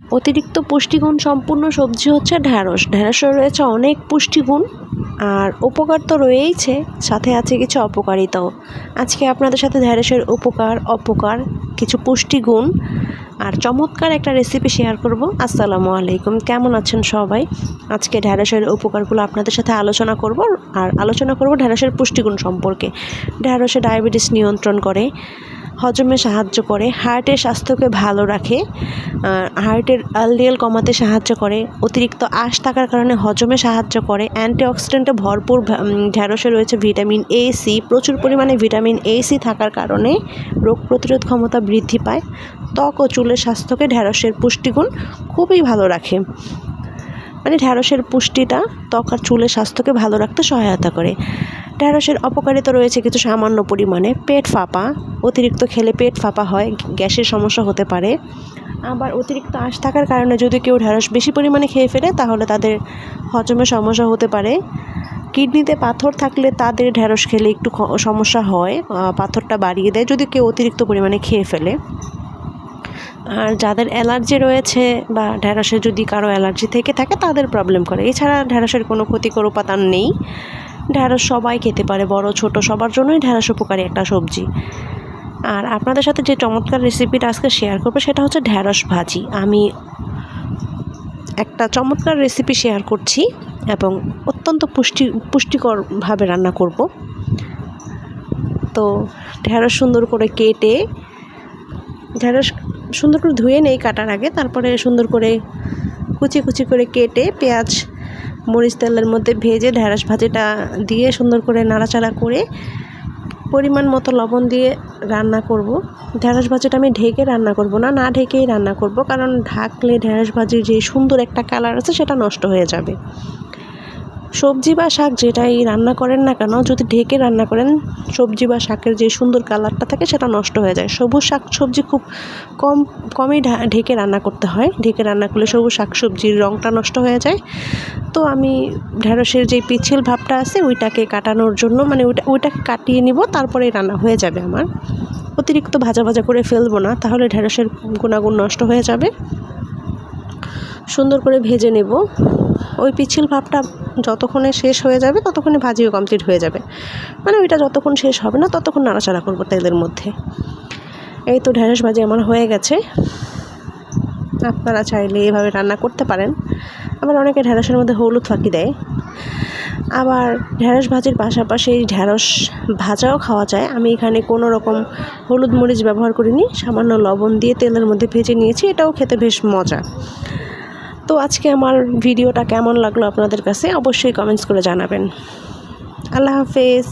অতিরিক্ত পুষ্টিগুণ সম্পূর্ণ সবজি হচ্ছে ঢ্যাঁড়স। ঢ্যাঁড়সে রয়েছে অনেক পুষ্টিগুণ আর উপকার তো রয়েইছে, সাথে আছে কিছু অপকারিতাও। আজকে আপনাদের সাথে ঢ্যাঁড়সের উপকার, অপকার, কিছু পুষ্টিগুণ আর চমৎকার একটা রেসিপি শেয়ার করব। আসসালামু আলাইকুম, কেমন আছেন সবাই? আজকে ঢ্যাঁড়সের উপকারগুলো আপনাদের সাথে আলোচনা করব আর আলোচনা করব ঢ্যাঁড়সের পুষ্টিগুণ সম্পর্কে। ঢ্যাঁড়সে ডায়াবেটিস নিয়ন্ত্রণ করে হজমে সাহায্য করে হার্টের স্বাস্থ্যকে ভালো রাখে হার্টের এলডিএল কমাতে সাহায্য করে, অতিরিক্ত আঁশ থাকার কারণে হজমে সাহায্য করে অ্যান্টিঅক্সিডেন্টে ভরপুর ঢ্যাঁড়সে রয়েছে ভিটামিন এ সি প্রচুর পরিমাণে ভিটামিন এ সি থাকার কারণে রোগ প্রতিরোধ ক্ষমতা বৃদ্ধি পায়, ত্বক ও চুলের স্বাস্থ্যকে ঢ্যাঁড়সের পুষ্টিগুণ খুবই ভালো রাখে। মানে ঢ্যাঁড়সের পুষ্টিটা ত্বক আর চুলের স্বাস্থ্যকে ভালো রাখতে সহায়তা করে। ঢ্যাঁড়সের অপকারিতা রয়েছে কিছু সামান্য পরিমাণে। পেট ফাঁপা, অতিরিক্ত খেলে পেট ফাঁপা হয়, গ্যাসের সমস্যা হতে পারে। আবার অতিরিক্ত আঁশ থাকার কারণে যদি কেউ ঢ্যাঁড়স বেশি পরিমাণে খেয়ে ফেলে, তাহলে তাদের হজমের সমস্যা হতে পারে। কিডনিতে পাথর থাকলে তাদের ঢ্যাঁড়স খেলে একটু সমস্যা হয় পাথরটা বাড়িয়ে দেয় যদি কেউ অতিরিক্ত পরিমাণে খেয়ে ফেলে। আর যাদের অ্যালার্জি রয়েছে বা ঢ্যাঁড়সে যদি কারও অ্যালার্জি থেকে থাকে, তাদের প্রবলেম করে। এছাড়া ঢ্যাঁড়সের কোনো ক্ষতিকর উপাদান নেই। ঢ্যাঁড়স সবাই খেতে পারে, বড় ছোট সবার জন্যই ঢ্যাঁড়স উপকারী একটা সবজি। আর আপনাদের সাথে যে চমৎকার রেসিপিটা আজকে শেয়ার করব, সেটা হচ্ছে ঢ্যাঁড়স ভাজি। আমি একটা চমৎকার রেসিপি শেয়ার করছি এবং অত্যন্ত পুষ্টি, পুষ্টিকরভাবে রান্না করব। তো ঢ্যাঁড়স সুন্দর করে কেটে ঢ্যাঁড়স সুন্দর করে ধুয়ে নেই, কাটার আগে, তারপরে সুন্দর করে কুচি কুচি করে কেটে পেঁয়াজ মরিচ তেলের মধ্যে ভেজে ঢ্যাঁড়স ভাজিটা দিয়ে সুন্দর করে নাড়াচাড়া করে পরিমাণ মতো লবণ দিয়ে রান্না করব। ঢ্যাঁড়স ভাজিটা আমি ঢেকে রান্না করব না না ঢেকেই রান্না করব, কারণ ঢাকলে ঢ্যাঁড়স ভাজির যে সুন্দর একটা কালার আছে সেটা নষ্ট হয়ে যাবে। সবজি বা শাক যেটাই রান্না করেন না কেন, যদি ঢেকে রান্না করেন, সবজি বা শাকের যে সুন্দর কালারটা থাকে সেটা নষ্ট হয়ে যায়। সবুজ শাক সবজি খুব কম, কমই ঢেকে রান্না করতে হয়। ঢেকে রান্না করলে সবুজ শাক সবজির রঙটা নষ্ট হয়ে যায়। তো আমি ঢ্যাঁড়সের যে পিছিল ভাবটা আছে, ওইটাকে কাটানোর জন্য মানে ওইটা, ওইটাকে কাটিয়ে নিব তারপরে রান্না হয়ে যাবে আমার। অতিরিক্ত ভাজা ভাজা করে ফেলব না, তাহলে ঢ্যাঁড়সের গুণাগুণ নষ্ট হয়ে যাবে। সুন্দর করে ভেজে নেব। ওই পিছিল ভাবটা যতক্ষণে শেষ হয়ে যাবে, ততক্ষণে ভাজিও কমপ্লিট হয়ে যাবে। মানে ওইটা যতক্ষণ শেষ হবে না, ততক্ষণ নাড়াচাড়া করব তেলের মধ্যে। এই তো ঢ্যাঁড়স ভাজি আমার হয়ে গেছে। আপনারা চাইলে এভাবে রান্না করতে পারেন। আবার অনেকে ঢ্যাঁড়সের মধ্যে হলুদ ফাঁকি দেয়। আবার ঢ্যাঁড়স ভাজির পাশাপাশি ঢ্যাঁড়স ভাজাও খাওয়া যায়। আমি এখানে কোনো রকম হলুদ মরিচ ব্যবহার করিনি, সামান্য লবণ দিয়ে তেলের মধ্যে ভেজে নিয়েছি। এটাও খেতে বেশ মজা। তো আজকে আমার ভিডিওটা কেমন লাগল আপনাদের কাছে অবশ্যই কমেন্টস করে জানাবেন। আল্লাহ হাফেজ।